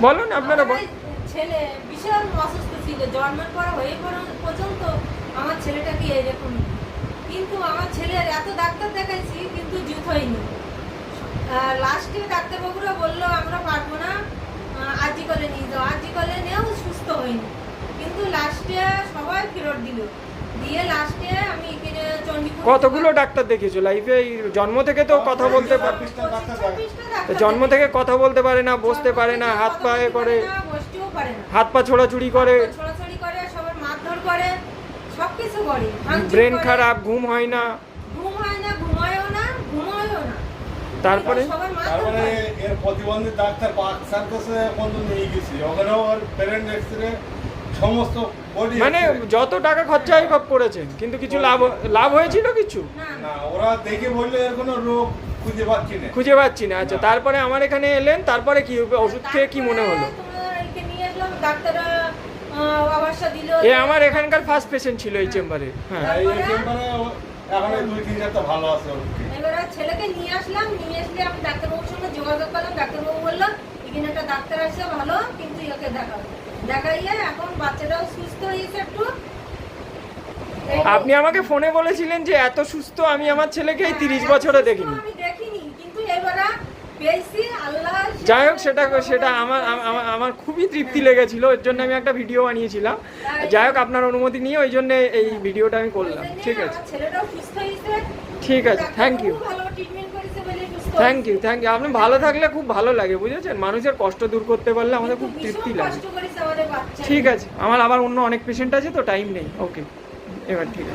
বলুন, আপনারা বল- আমার এই ছেলে ভীষণ অসুস্থ ছিল, জন্মের পর হয়ে পর- পর্যন্ত আমার ছেলেটাকে এরকম কিন্তু আমার ছেলের এত ডাক্তার দেখাইছি, কিন্তু জুত হয়নি। লাস্টে ডাক্তারবাবুরা বলল, আমরা পারব না আজি কলে নিয়ে যাও। আজি কলে নিয়েও সুস্থ হয়নি। কিন্তু লাস্টে সবাই ফেরত দিল। দিয়ে লাস্টে আমি এখানে চণ্ডীপুর কতগুলো ডাক্তার দেখিয়েছো? লাইফে এই জন্ম থেকে তো কথা বলতে পারে জন্ম থেকে কথা বলতে পারে না বসতে পারে না হাত পায়ে করে বসতেও পারে না। হাত পা ছোড়াছুড়ি করে ছোড়াছড়ি করে সবার মারধর করে সবকিছু করে। ব্রেন খারাপ ঘুম হয় না। ঘুম হয় না ঘুমায়ও না ঘুমায়ও না। তারপরে? তারপরে এর প্রতিবন্ধী ডাক্তার পাক সার্কাসে পর্যন্ত নিয়ে গেছি। ওখানেও ওর প্যারেন্ট এক্সরে সমস্ত মানে যত টাকা খরচা হয় সব করেছেন কিন্তু কিছু লাভ লাভ হয়েছিল কিছু? না। না ওরা দেখে বললে এর কোনো রোগ খুঁজে পাচ্ছি না। খুঁজে পাচ্ছি না। আচ্ছা তারপরে আমার এখানে এলেন তারপরে কি ওষুধ খেয়ে কি মনে হলো? ডাক্তাররা এ আমার এখানকার ফার্স্ট পেশেন্ট ছিল এই চেম্বারে হ্যাঁ। এই চেম্বারে এখন দুই তিন চারটা ভালো আছে এবারে ছেলেকে নিয়ে আসলাম নিয়ে আসলে আমি ডাক্তারবাবুর সঙ্গে যোগাযোগ করলাম। ডাক্তারবাবু বলল এখানে একটা ডাক্তার আছে ভালো কিন্তু দেখাও দেখাইয়ে এখন বাচ্চাটাও সুস্থ হয়েছে একটু। আপনি আমাকে ফোনে বলেছিলেন যে এত সুস্থ আমি আমার ছেলেকে এই তিরিশ বছরে দেখিনি। আমি দেখিনি কিন্তু এবারে পেয়েছি আল্লাহ যাই হোক সেটা সেটা আমার আমার- খুবই তৃপ্তি লেগেছিল ওর জন্য আমি একটা ভিডিও বানিয়েছিলাম। যাই হোক আপনার অনুমতি নিয়ে ওই জন্য এই ভিডিওটা আমি করলাম ঠিক আছে। ছেলেটাও সুস্থ হয়েছে। ঠিক আছে থ্যাংক ইউ ডাক্তারবাবু ভালো ট্রিটমেন্ট করেছে বলে সুস্থ থ্যাংক ইউ থ্যাংক ইউ আপনি ভালো থাকলে খুব ভালো লাগে বুঝেছেন? মানুষের কষ্ট দূর করতে পারলে আমাদের খুব তৃপ্তি লাগে। ঠিক আছে আমার আবার অন্য অনেক পেশেন্ট আছে তো টাইম নেই। ওকে এবার ঠিক আছে।